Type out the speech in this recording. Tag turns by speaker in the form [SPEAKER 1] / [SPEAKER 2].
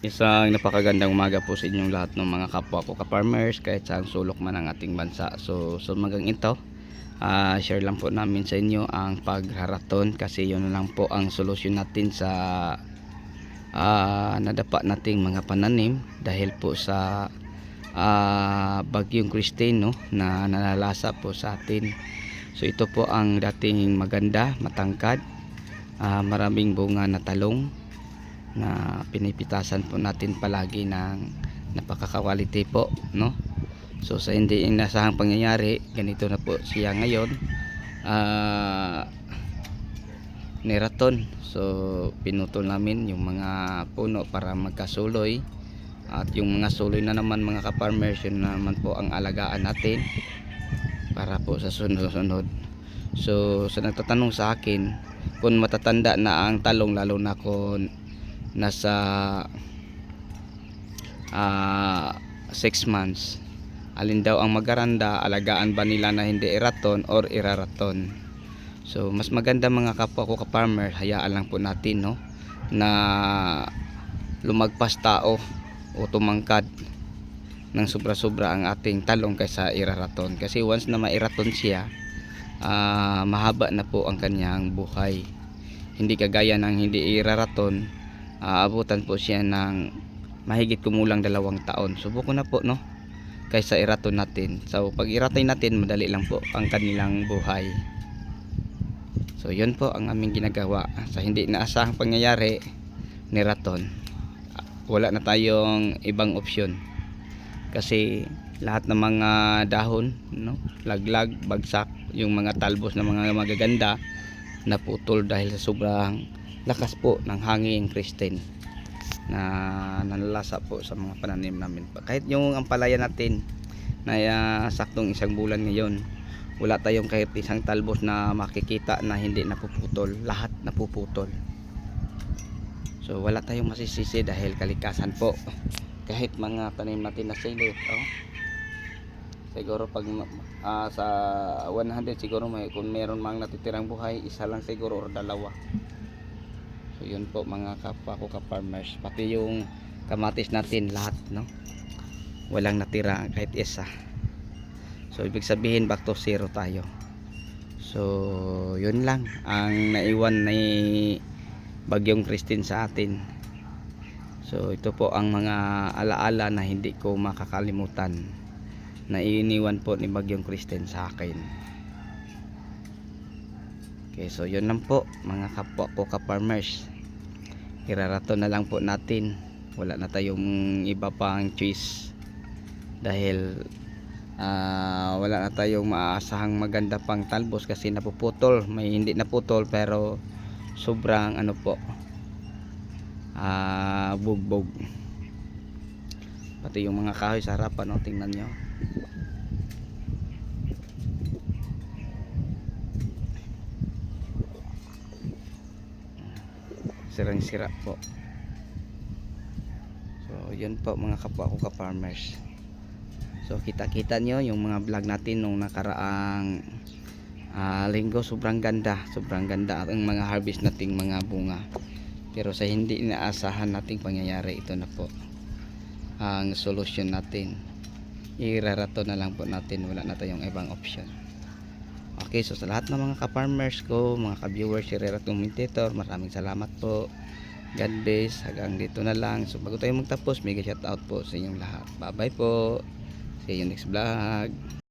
[SPEAKER 1] Isang napakagandang umaga po sa inyong lahat ng mga kapwa ko ka-farmers kahit saan sulok man ang ating bansa. So, so magang ito, ah, share lang po namin sa inyo ang pagharaton kasi yun lang po ang solusyon natin sa ah, nadapa nating mga pananim dahil po sa ah, bagyong Christine no, na nalalasa po sa atin. So ito po ang dating maganda, matangkad, ah, maraming bunga na talong na pinipitasan po natin palagi ng napaka-quality po no? So sa hindi inasahang pangyayari ganito na po siya ngayon. Ah neraton. So pinutol namin yung mga puno para magkasuloy. At yung mga suloy na naman mga ka-farmers yun naman po ang alagaan natin para po sa sunod-sunod. So sa nagtatanong sa akin kung matatanda na ang talong lalo na kung nasa 6 months. Alin daw ang magaranda alagaan ba nila na hindi iraton or iraraton? So mas maganda mga kapwa ko ka-farmer hayaan lang po natin no? Na lumagpas tao o tumangkad ng sobra-sobra ang ating talong kaysa iraraton. Kasi once na mairaton siya ah, mahaba na po ang kanyang buhay. Hindi kagaya ng hindi iraraton aabutan po siya ng mahigit kumulang dalawang taon. Subuko na po no? Kaysa iraton natin. So pag iratay natin madali lang po ang kanilang buhay. So yun po ang aming ginagawa. Sa hindi naasahang pangyayari ni raton wala na tayong ibang opsyon. Kasi lahat ng mga dahon no? Laglag bagsak yung mga talbos ng mga magaganda naputol dahil sa sobrang lakas po ng hangin Christine na nalalasa po sa mga pananim namin. Kahit yung ampalaya natin na ah, saktong isang bulan ngayon wala tayong kahit isang talbos na makikita na hindi napuputol. Lahat napuputol. So wala tayong masisisi dahil kalikasan po. Kahit mga tanim natin na sili oh. siguro pag ah, sa 100 siguro may kung meron mang natitirang buhay isa lang siguro or dalawa So yun po mga kapwa ko ka-farmers. Pati yung kamatis natin lahat no. Walang natira kahit isa. So ibig sabihin back to zero tayo. So yun lang ang naiwan ni Bagyong Christine sa atin. So ito po ang mga alaala na hindi ko makakalimutan na iniwan po ni Bagyong Christine sa akin. Okay, so yun lang po mga kapwa ko ka-farmers. Irarato na lang po natin. Wala na tayong iba pang choice. Dahil ah, wala na tayong maaasahang maganda pang talbos kasi napuputol. May hindi naputol pero sobrang ano po ah bugbog. Pati yung mga kahoy sa harapan, no? tingnan nyo. Sirang sira po. So yun po mga kapwa ko ka farmers so kita kita nyo yung mga vlog natin nung nakaraang ah, linggo. Sobrang ganda. Sobrang ganda ang mga harvest nating mga bunga. Pero sa hindi inaasahan nating pangyayari ito na po ang solusyon natin. Irarato na lang po natin. Wala na tayong ibang option Okay, so sa lahat ng mga ka-farmers ko, mga ka-viewers, si Rera Commentator, maraming salamat po. God bless. Hanggang dito na lang. So bago tayo magtapos, mega shout out po sa inyong lahat. Bye-bye po. See you next vlog.